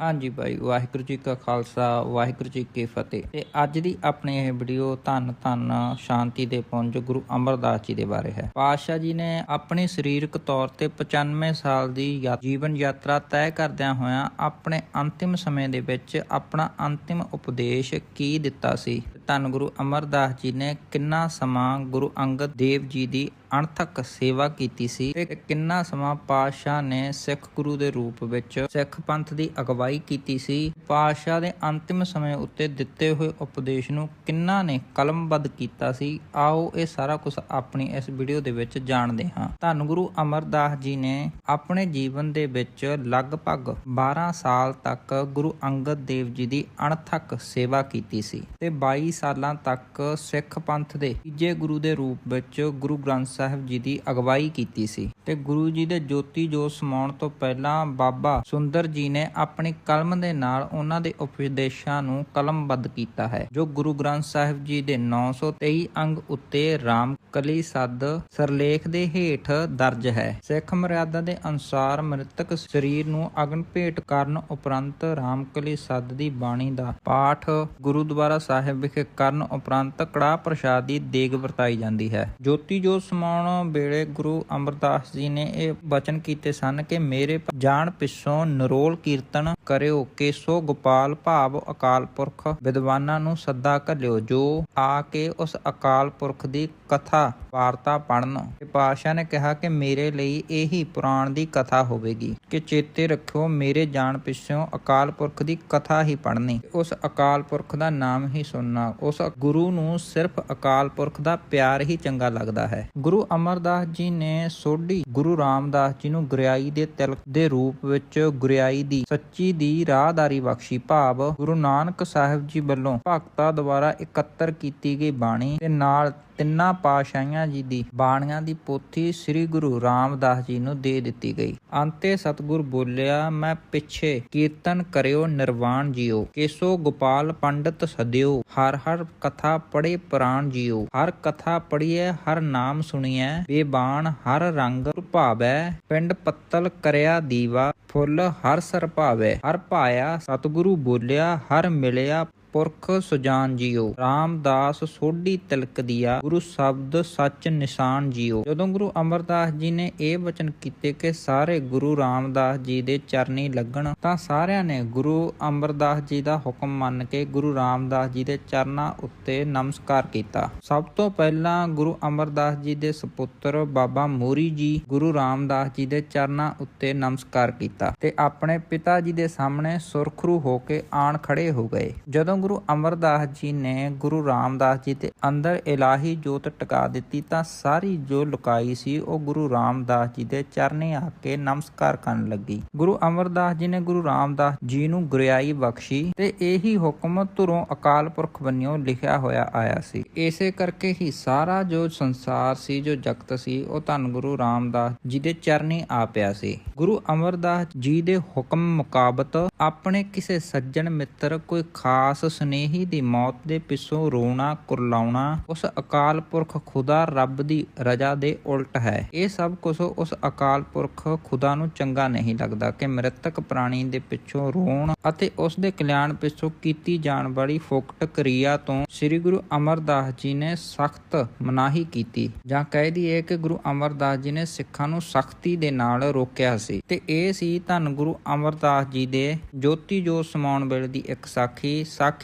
ਹਾਂਜੀ ਭਾਈ, ਵਾਹਿਗੁਰੂ ਜੀ ਕਾ ਖਾਲਸਾ, ਵਾਹਿਗੁਰੂ ਜੀ ਕੀ ਫਤਿਹ। ਤੇ ਅੱਜ ਦੀ ਆਪਣੀ ਇਹ ਵੀਡੀਓ ਧੰਨ ਧੰਨ ਸ਼ਾਂਤੀ ਦੇ ਪੁੰਜ ਗੁਰੂ ਅਮਰਦਾਸ ਜੀ ਦੇ ਬਾਰੇ ਹੈ। ਪਾਤਸ਼ਾਹ ਜੀ ਨੇ ਆਪਣੀ ਸਰੀਰਕ ਤੌਰ ਤੇ 95 ਸਾਲ ਦੀ ਯਾ- ਜੀਵਨ ਯਾਤਰਾ ਤੈਅ ਕਰਦਿਆਂ ਹੋਇਆਂ ਆਪਣੇ ਅੰਤਿਮ ਸਮੇਂ ਦੇ ਵਿੱਚ ਆਪਣਾ ਅੰਤਿਮ ਉਪਦੇਸ਼ ਕੀ ਦਿੱਤਾ ਸੀ? ਧੰਨ ਗੁਰੂ ਅਮਰਦਾਸ ਜੀ ਨੇ ਕਿੰਨਾ ਸਮਾਂ ਗੁਰੂ ਅੰਗਦ ਦੇਵ ਜੀ ਦੀ ਅਣਥੱਕ ਸੇਵਾ ਕੀਤੀ ਸੀ ਤੇ ਕਿੰਨਾ ਸਮਾਂ ਪਾਤਸ਼ਾਹ ਨੇ ਸਿੱਖ ਗੁਰੂ ਦੇ ਰੂਪ ਵਿੱਚ ਸਿੱਖ ਪੰਥ ਦੀ ਅਗਵਾਈ ਕੀਤੀ ਸੀ, ਪਾਤਸ਼ਾਹ ਦੇ ਅੰਤਿਮ ਸਮੇਂ ਉੱਤੇ ਦਿੱਤੇ ਹੋਏ ਉਪਦੇਸ਼ ਨੂੰ ਕਿੰਨਾ ਨੇ ਕਲਮਬੱਧ ਕੀਤਾ ਸੀ, ਆਓ ਇਹ ਸਾਰਾ ਕੁਝ ਆਪਣੀ ਇਸ ਵੀਡੀਓ ਦੇ ਵਿੱਚ ਜਾਣਦੇ ਹਾਂ। ਧੰਨ ਗੁਰੂ ਅਮਰਦਾਸ ਜੀ ਨੇ ਆਪਣੇ ਜੀਵਨ ਦੇ ਵਿੱਚ ਲਗਭਗ 12 ਸਾਲ ਤੱਕ ਗੁਰੂ ਅੰਗਦ ਦੇਵ ਜੀ ਦੀ ਅਣਥੱਕ ਸੇਵਾ ਕੀਤੀ ਸੀ ਤੇ 22 ਸਾਲਾਂ ਤੱਕ ਸਿੱਖ ਪੰਥ ਦੇ ਤੀਜੇ ਗੁਰੂ ਦੇ ਰੂਪ ਵਿੱਚ ਗੁਰੂ ਗ੍ਰੰਥ ਸਾਹਿਬ ਜੀ ਦੀ ਅਗਵਾਈ ਕੀਤੀ ਸੀ ਤੇ ਗੁਰੂ ਜੀ ਦੇ ਜੋਤੀ ਜੋਤ ਸਮਾਉਣ ਤੋਂ ਪਹਿਲਾਂ ਬਾਬਾ ਸੁੰਦਰ ਜੀ ਨੇ ਆਪਣੀ ਕਲਮ ਦੇ ਨਾਲ ਉਹਨਾਂ ਦੇ ਉਪਦੇਸ਼ਾਂ ਨੂੰ ਕਲਮਬੱਧ ਕੀਤਾ ਹੈ, ਜੋ ਗੁਰੂ ਗ੍ਰੰਥ ਸਾਹਿਬ ਜੀ ਦੇ 923 ਅੰਗ ਉੱਤੇ ਰਾਮ ਕਲੀ ਸੱਦ ਸਰਲੇਖ ਦੇ ਹੇਠ ਦਰਜ ਹੈ। ਸਿੱਖ ਮਰਿਆਦਾ ਦੇ ਅਨੁਸਾਰ ਮ੍ਰਿਤਕ ਸਰੀਰ ਨੂੰ ਅਗਨ ਭੇਟ ਕਰਨ ਉਪਰੰਤ ਰਾਮਕਲੀ ਸੱਦ ਦੀ ਬਾਣੀ ਦਾ ਪਾਠ ਗੁਰਦੁਆਰਾ ਸਾਹਿਬ ਵਿਖੇ ਕਰਨ ਉਪਰੰਤ ਕੜਾ ਪ੍ਰਸ਼ਾਦ ਦੀ ਦੇਗ ਵਰਤਾਈ ਜਾਂਦੀ ਹੈ। ਜੋਤੀ ਜੋਤ ਸਮਾਉਣ ਵੇਲੇ ਗੁਰੂ ਅਮਰਦਾਸ ਜੀ ਨੇ ਇਹ ਬਚਨ ਕੀਤੇ ਸਨ ਕਿ ਮੇਰੇ ਜਾਣ ਪਿੱਛੋਂ ਨਰੋਲ ਕੀਰਤਨ ਕਰਿਓ ਕੇਸੋ ਗੋਪਾਲ ਭਾਵ ਅਕਾਲ ਪੁਰਖ ਵਿਦਵਾਨਾਂ ਨੂੰ ਸੱਦਾ ਘੱਲਿਓ, ਜੋ ਆ ਕੇ ਉਸ ਅਕਾਲ ਪੁਰਖ ਦੀ ਕਥਾ ਵਾਰਤਾ ਪੜਨ ਪਾਸ਼ਾ ਨੇ ਕਿਹਾ ਕਿ ਮੇਰੇ ਲਈ ਇਹੀ ਪੁਰਾਣ ਦੀ ਕਥਾ ਹੋਵੇਗੀ ਕਿ ਚੇਤੇ ਰੱਖਿਓ, ਮੇਰੇ ਜਾਣ ਪਿੱਛੋਂ ਅਕਾਲ ਪੁਰਖ ਦੀ ਕਥਾ ਹੀ ਪੜਨੀ ਉਸ ਅਕਾਲ ਪੁਰਖ ਦਾ ਨਾਮ ਹੀ ਸੁਣਨਾ, ਉਸ ਗੁਰੂ ਨੂੰ ਸਿਰਫ ਅਕਾਲ ਪੁਰਖ ਦਾ ਪਿਆਰ ਹੀ ਚੰਗਾ ਲੱਗਦਾ ਹੈ। ਗੁਰੂ ਅਮਰਦਾਸ ਜੀ ਨੇ ਸੋਢੀ ਗੁਰੂ ਰਾਮਦਾਸ ਜੀ ਨੂੰ ਗੁਰਿਆਈ ਦੇ ਤਿਲਕ ਦੇ ਰੂਪ ਵਿੱਚ ਗੁਰਿਆਈ ਦੀ ਸੱਚੀ ਦੀ ਰਾਹਦਾਰੀ ਬਖਸ਼ੀ ਭਾਵ ਗੁਰੂ ਨਾਨਕ ਸਾਹਿਬ ਜੀ ਵੱਲੋਂ ਭਗਤਾਂ ਦੁਆਰਾ ਇਕੱਤਰ ਕੀਤੀ ਗਈ ਬਾਣੀ ਦੇ ਨਾਲ ਤਿੰਨਾਂ ਪਾਸ਼ਾਈਆਂ ਜੀ ਦੀ ਬਾਣੀਆਂ ਦੀ ਪੋਥੀ ਸ੍ਰੀ ਗੁਰੂ ਰਾਮਦਾਸ ਜੀ ਨੂੰ ਦੇ ਦਿੱਤੀ ਗਈ। ਅੰਤੇ ਸਤਿਗੁਰ ਬੋਲਿਆ, ਮੈਂ ਪਿੱਛੇ ਕੀਰਤਨ ਕਰਿਓ, ਨਿਰਵਾਣ ਜੀਓ। ਕੇਸੋ ਗੋਪਾਲ ਪੰਡਤ ਸਦਿਓ। ਹਰ ਹਰ ਕਥਾ ਪੜੇ ਪ੍ਰਾਣ ਜੀਓ। ਹਰ ਕਥਾ ਪੜੀਐ ਹਰ ਨਾਮ ਸੁਣੀਐ। ਬੇਬਾਨ ਹਰ ਰੰਗ ਭਾਵੈ ਪਿੰਡ ਪੱਤਲ ਕਰਿਆ ਦੀਵਾ, ਫੁੱਲ ਹਰ ਸਰ ਭਾਵੈ। ਹਰ ਭਾਇਆ ਸਤਿਗੁਰੂ ਬੋਲਿਆ, ਹਰ ਮਿਲਿਆ ਪੁਰਖ ਸੁਜਾਨ ਜੀਓ। ਰਾਮਦਾਸ ਸੋਢੀ ਤਿਲਕ ਦਿਆ ਗੁਰੂ ਸ਼ਬਦ ਸੱਚ ਨਿਸ਼ਾਨ ਜੀਓ। ਜਦੋਂ ਗੁਰੂ ਅਮਰਦਾਸ ਜੀ ਨੇ ਇਹ ਵਚਨ ਕੀਤੇ ਕਿ ਸਾਰੇ ਗੁਰੂ ਰਾਮਦਾਸ ਜੀ ਦੇ ਚਰਨੀ ਲੱਗਣ, ਤਾਂ ਸਾਰਿਆਂ ਨੇ ਗੁਰੂ ਅਮਰਦਾਸ ਜੀ ਦਾ ਹੁਕਮ ਮੰਨ ਕੇ ਗੁਰੂ ਰਾਮਦਾਸ ਜੀ ਦੇ ਚਰਨਾਂ ਉੱਤੇ ਨਮਸਕਾਰ ਕੀਤਾ। ਸਭ ਤੋਂ ਪਹਿਲਾਂ ਗੁਰੂ ਅਮਰਦਾਸ ਜੀ ਦੇ ਸੁਪੁੱਤਰ ਬਾਬਾ ਮੋਰੀ ਜੀ ਗੁਰੂ ਰਾਮਦਾਸ ਜੀ ਦੇ ਚਰਨਾਂ ਉੱਤੇ ਨਮਸਕਾਰ ਕੀਤਾ ਤੇ ਆਪਣੇ ਪਿਤਾ ਜੀ ਦੇ ਸਾਹਮਣੇ ਸੁਰਖਰੂ ਹੋ ਕੇ ਆਣ ਖੜੇ ਹੋ ਗਏ। ਜਦੋਂ ਗੁਰੂ ਅਮਰਦਾਸ ਜੀ ਨੇ ਗੁਰੂ ਰਾਮਦਾਸ ਜੀ ਦੇ ਅੰਦਰ ਇਲਾਹੀ ਜੋਤ ਟਿਕਾ ਦਿੱਤੀ ਤਾਂ ਸਾਰੀ ਜੋ ਲੁਕਾਈ ਸੀ ਉਹ ਗੁਰੂ ਰਾਮਦਾਸ ਜੀ ਦੇ ਚਰਨੇ ਆ ਕੇ ਨਮਸਕਾਰ ਕਰਨ ਲੱਗੀ। ਗੁਰੂ ਅਮਰਦਾਸ ਜੀ ਨੇ ਗੁਰੂ ਰਾਮਦਾਸ ਜੀ ਨੂੰ ਗੁਰਿਆਈ ਬਖਸ਼ੀ ਤੇ ਇਹੀ ਹੁਕਮ ਧੁਰੋਂ ਅਕਾਲ ਪੁਰਖ ਬੰਨਿਓ ਲਿਖਿਆ ਹੋਇਆ ਆਇਆ ਸੀ। ਇਸੇ ਕਰਕੇ ਹੀ ਸਾਰਾ ਜੋ ਸੰਸਾਰ ਸੀ, ਜੋ ਜਗਤ ਸੀ, ਉਹ ਧੰਨ ਗੁਰੂ ਰਾਮਦਾਸ ਜੀ ਦੇ ਚਰਨੀ ਆ ਪਿਆ ਸੀ। ਗੁਰੂ ਅਮਰਦਾਸ ਜੀ ਦੇ ਹੁਕਮ ਮੁਕਾਬਤ ਆਪਣੇ ਕਿਸੇ ਸੱਜਣ ਮਿੱਤਰ ਕੋਈ ਖਾਸ ਸਨੇਹੀ ਦੀ ਮੌਤ ਦੇ ਪਿੱਛੋਂ ਰੋਣਾ, ਕੁਰਲਾਉਣਾ, ਉਸ ਅਕਾਲ ਪੁਰਖ ਖੁਦਾ ਰੱਬ ਦੀ ਰਜ਼ਾ ਦੇ ਉਲਟ ਹੈ। ਇਹ ਸਭ ਕੁਝ ਉਸ ਅਕਾਲ ਪੁਰਖ ਖੁਦਾ ਨੂੰ ਚੰਗਾ ਨਹੀਂ ਲੱਗਦਾ ਕਿ ਮ੍ਰਿਤਕ ਪ੍ਰਾਣੀ ਦੇ ਪਿੱਛੋਂ ਰੋਣ ਅਤੇ ਉਸ ਦੇ ਕਲਿਆਣ ਪਿੱਛੋਂ ਕੀਤੀ ਜਾਣ ਵਾਲੀ ਫੋਕਟ ਕਿਰਿਆ ਤੋਂ ਸ੍ਰੀ ਗੁਰੂ ਅਮਰਦਾਸ ਜੀ ਨੇ ਸਖਤ ਮਨਾਹੀ ਕੀਤੀ। ਜਾਂ ਕਹਿ ਦਈਏ ਕਿ ਗੁਰੂ ਅਮਰਦਾਸ ਜੀ ਨੇ ਸਿੱਖਾਂ ਨੂੰ ਸਖਤੀ ਦੇ ਨਾਲ ਰੋਕਿਆ ਸੀ। ਤੇ ਇਹ ਸੀ ਧੰਨ ਗੁਰੂ ਅਮਰਦਾਸ ਜੀ ਦੇ ਜੋਤੀ ਜੋਤ ਸਮਾਉਣ ਵੇਲੇ ਦੀ ਇੱਕ ਸਾਖੀ। ਸਾਖੀ